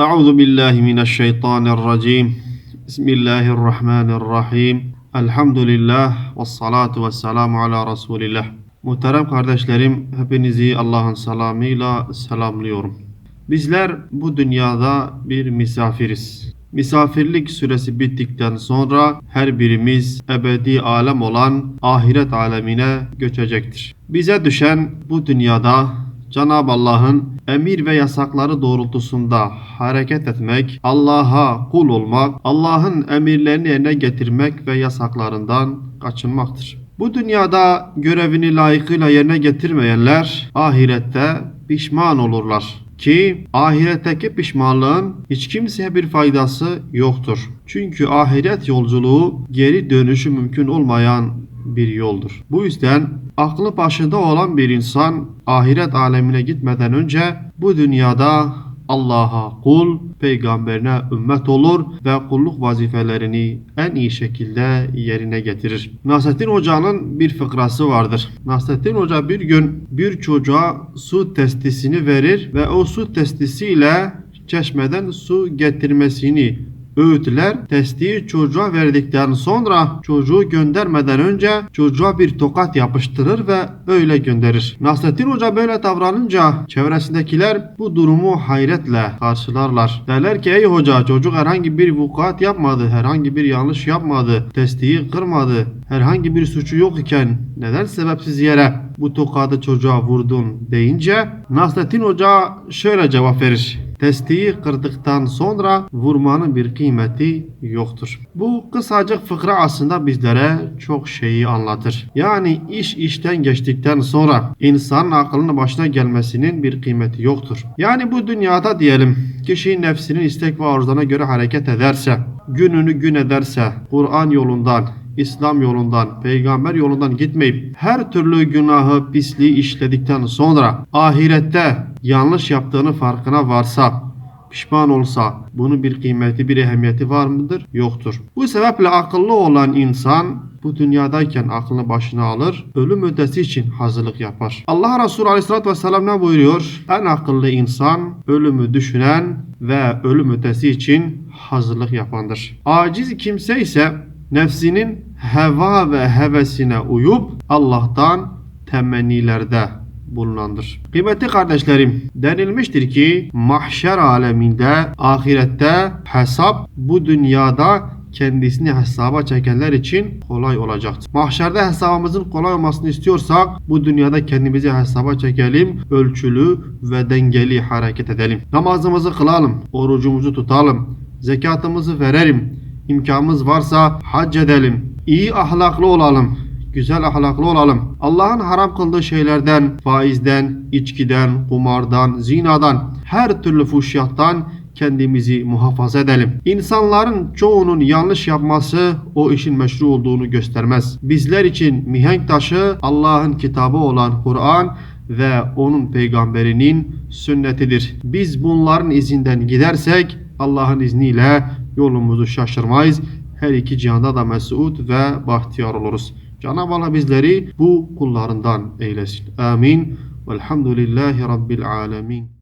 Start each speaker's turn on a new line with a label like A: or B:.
A: أعوذ بالله من الشيطان الرجيم بسم الله الرحمن الرحيم الحمد لله والصلاة والسلام على رسول الله Muhterem kardeşlerim, hepinizi Allah'ın selamıyla selamlıyorum. Bizler bu dünyada bir misafiriz. Misafirlik süresi bittikten sonra her birimiz ebedi alem olan ahiret alemine göçecektir. Bize düşen bu dünyada Cenab-ı Allah'ın emir ve yasakları doğrultusunda hareket etmek, Allah'a kul olmak, Allah'ın emirlerini yerine getirmek ve yasaklarından kaçınmaktır. Bu dünyada görevini layıkıyla yerine getirmeyenler ahirette pişman olurlar. Ki ahiretteki pişmanlığın hiç kimseye bir faydası yoktur. Çünkü ahiret yolculuğu geri dönüşü mümkün olmayan bir yoldur. Bu yüzden aklı başında olan bir insan ahiret alemine gitmeden önce bu dünyada Allah'a kul, peygamberine ümmet olur ve kulluk vazifelerini en iyi şekilde yerine getirir. Nasrettin Hoca'nın bir fıkrası vardır. Nasrettin Hoca bir gün bir çocuğa su testisini verir ve o su testisiyle çeşmeden su getirmesini öğütler. Testiyi çocuğa verdikten sonra çocuğu göndermeden önce çocuğa bir tokat yapıştırır ve öyle gönderir. Nasrettin Hoca böyle davranınca çevresindekiler bu durumu hayretle karşılarlar. Derler ki ey hoca çocuk herhangi bir vukuat yapmadı, herhangi bir yanlış yapmadı, testiyi kırmadı, herhangi bir suçu yok iken neden sebepsiz yere bu tokadı çocuğa vurdun deyince Nasrettin Hoca şöyle cevap verir. Testiyi kırdıktan sonra vurmanın bir kıymeti yoktur. Bu kısacık fıkra aslında bizlere çok şeyi anlatır. Yani iş işten geçtikten sonra insanın aklının başına gelmesinin bir kıymeti yoktur. Yani bu dünyada diyelim kişi nefsinin istek ve arzularına göre hareket ederse, gününü gün ederse, Kur'an yolundan, İslam yolundan, peygamber yolundan gitmeyip her türlü günahı, pisliği işledikten sonra ahirette yanlış yaptığını farkına varsa, pişman olsa bunun bir kıymeti, bir ehemmiyeti var mıdır? Yoktur. Bu sebeple akıllı olan insan bu dünyadayken aklını başına alır, ölüm ötesi için hazırlık yapar. Allah Resulü Aleyhisselatü Vesselam ne buyuruyor? En akıllı insan ölümü düşünen ve ölüm ötesi için hazırlık yapandır. Aciz kimse ise nefsinin heva ve hevesine uyup Allah'tan temennilerde bulunandır. Kıymetli kardeşlerim, denilmiştir ki mahşer aleminde, ahirette hesap bu dünyada kendisini hesaba çekenler için kolay olacaktır. Mahşerde hesabımızın kolay olmasını istiyorsak bu dünyada kendimizi hesaba çekelim, ölçülü ve dengeli hareket edelim. Namazımızı kılalım, orucumuzu tutalım, zekatımızı verelim, imkanımız varsa hac edelim, iyi ahlaklı olalım, güzel ahlaklı olalım. Allah'ın haram kıldığı şeylerden, faizden, içkiden, kumardan, zinadan, her türlü fuhşiyattan kendimizi muhafaza edelim. İnsanların çoğunun yanlış yapması o işin meşru olduğunu göstermez. Bizler için mihenk taşı Allah'ın kitabı olan Kur'an ve onun peygamberinin sünnetidir. Biz bunların izinden gidersek Allah'ın izniyle yolumuzu şaşırmayız. Her iki cihanda da mesut ve bahtiyar oluruz. Cenab-ı Allah bizleri bu kullarından eylesin. Amin. Velhamdülillahi Rabbil alemin.